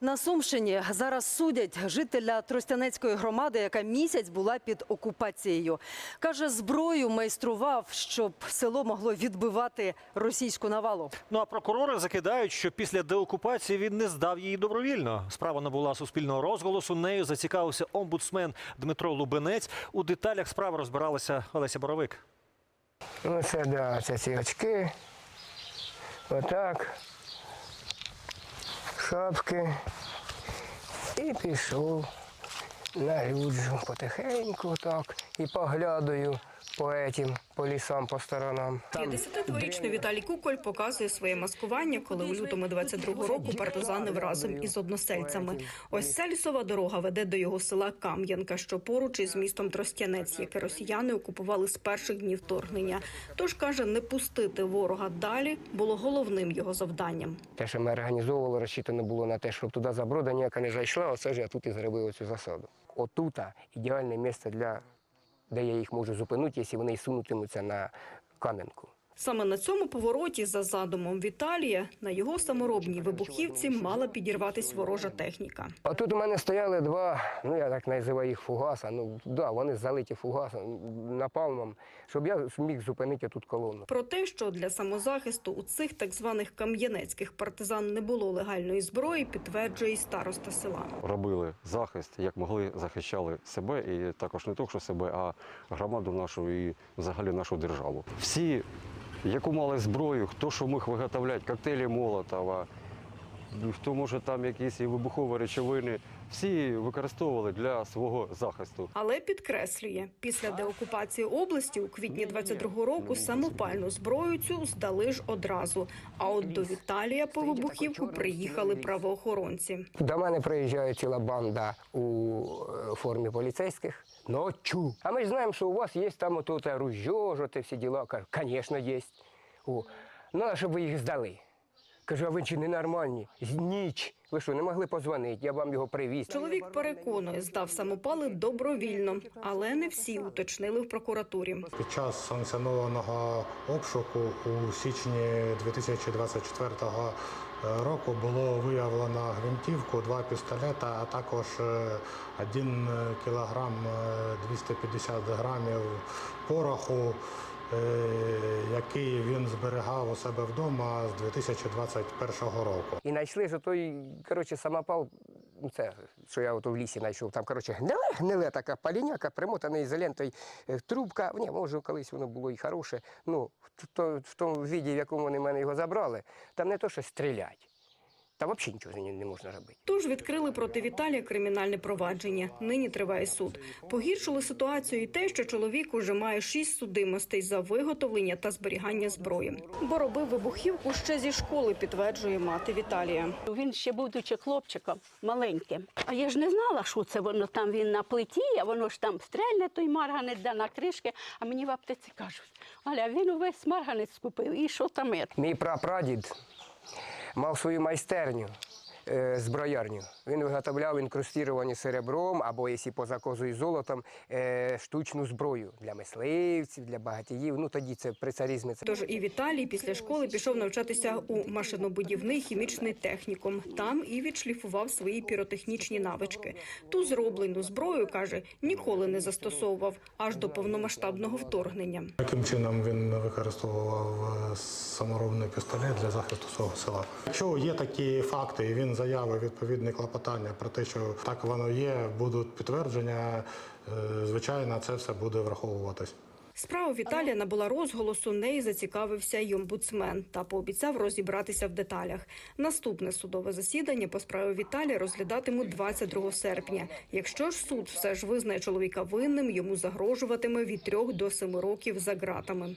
На Сумщині зараз судять жителя Тростянецької громади, яка місяць була під окупацією. Каже, зброю майстрував, щоб село могло відбивати російську навалу. Ну а прокурори закидають, що після деокупації він не здав її добровільно. Справа набула суспільного розголосу. Нею зацікавився омбудсмен Дмитро Лубенець. У деталях справи розбиралася Олеся Боровик. Ну, це да, це ці очки. Отак. Шапки. І пішов люджу потихеньку так. І поглядаю по етім, по лісам, по сторонам. Там 52-річний Віталій Куколь показує своє маскування, коли у лютому 22-го року партизанив разом із односельцями. Ось ця лісова дорога веде до його села Кам'янка, що поруч із містом Тростянець, яке росіяни окупували з перших днів вторгнення. Тож каже, не пустити ворога далі було головним його завданням. Те, що ми організовували, розчитано було на те, щоб туди заброда ніяка не зайшла, оце ж я тут і зробив цю засаду. Отута ідеальне місце для де я їх можу зупинити, якщо вони сунутимуться на кам'янку. Саме на цьому повороті, за задумом Віталія, на його саморобній вибухівці мала підірватись ворожа техніка. А тут у мене стояли два, ну я так називаю їх фугаса. Ну да, вони залиті фугасом, напалмом, щоб я міг зупинити тут колону. Про те, що для самозахисту у цих так званих кам'янецьких партизан не було легальної зброї, підтверджує і староста села. робили захист, як могли, захищали себе і також не тільки себе, а громаду нашу і взагалі нашу державу. Всі, яку мали зброю, хто що міг виготовляти, коктейлі Молотова, хто може там якісь і вибухові речовини, всі використовували для свого захисту. Але підкреслює, після деокупації області у квітні 22-го року самопальну зброю цю здали ж одразу. А от до Віталія по вибухівку приїхали правоохоронці. До мене приїжджає ціла банда у е, формі поліцейських. Ночу. А ми ж знаємо, що у вас є там ото ружьо, ж, всі діла. Кажу, звісно, є. О, ну, а щоб ви їх здали. Кажу, а ви чи ненормальні? Ніч. Ви що, не могли позвонити? Я вам його привіз. Чоловік переконує, здав самопали добровільно, але не всі уточнили в прокуратурі. Під час санкціонованого обшуку у січні 2024 року було виявлено гвинтівку, два пістолета, а також е, 1 кілограм е, 250 грамів пороху, е, який він зберігав у себе вдома з 2021 року. І знайшли ж той, коротше, самопал, ну, це, що я ото в лісі знайшов, там, коротше, гниле, гниле така паліняка, примотана ізолентою, е, трубка, ні, може, колись воно було і хороше, ну, то- в тому віді, в якому вони мене його забрали, там не то, що стрілять, там взагалі нічого не можна робити. Тож відкрили проти Віталія кримінальне провадження. Нині триває суд. Погіршило ситуацію і те, що чоловік уже має шість судимостей за виготовлення та зберігання зброї. Бо робив вибухівку ще зі школи, підтверджує мати Віталія. Він ще будучи хлопчиком маленьким. А я ж не знала, що це воно там він на плиті, а воно ж там стрельне той марганець, да на кришки. А мені в аптеці кажуть, Аля, він увесь марганець купив. І що там є? Мій прапрадід мав свою майстерню. Е, Зброярню. Він виготовляв інкрустіровані серебром або, якщо поза козою золотом, е, штучну зброю для мисливців, для багатіїв. Ну тоді це при царізмі. Тож і Віталій після школи пішов навчатися у машинобудівний хімічний технікум. Там і відшліфував свої піротехнічні навички. Ту зроблену зброю каже, ніколи не застосовував аж до повномасштабного вторгнення. Яким чином він використовував е, саморобний пістолет для захисту свого села? Якщо є такі факти, і він заявив відповідне клопотання про те, що так воно є, будуть підтвердження, е, звичайно, це все буде враховуватись. Справа Віталія набула розголосу. Неї зацікавився й омбудсмен та пообіцяв розібратися в деталях. Наступне судове засідання по справі Віталія розглядатимуть 22 серпня. Якщо ж суд все ж визнає чоловіка винним, йому загрожуватиме від 3 до 7 років за ґратами.